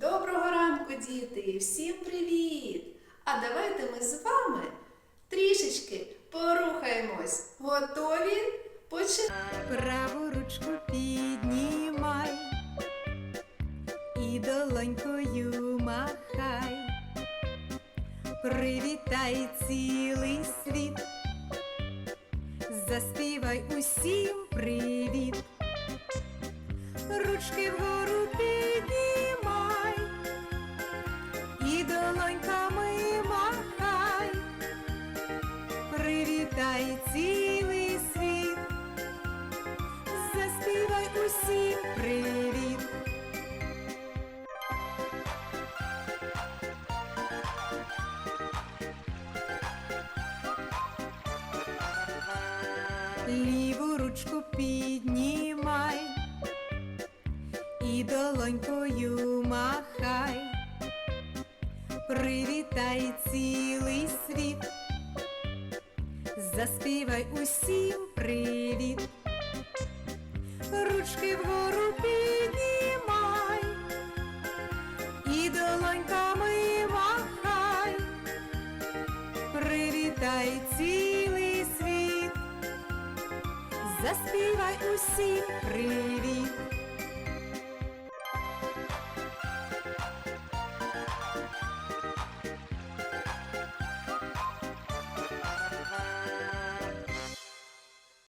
Доброго ранку, діти! Всім привіт! А давайте ми з вами трішечки порухаємось. Готові? Починаємо! Праву ручку піднімай і долонькою махай. Привітай цілий світ. Заспівай усім привіт. Ручки вгору Привітай цілий світ. Заспівай усім привіт. Ліву ручку піднімай і долонькою махай. Привітай цілий світ. Заспівай усім привіт. Ручки вгору піднімай і долоньками махай. Привітай цілий світ. Заспівай усім привіт.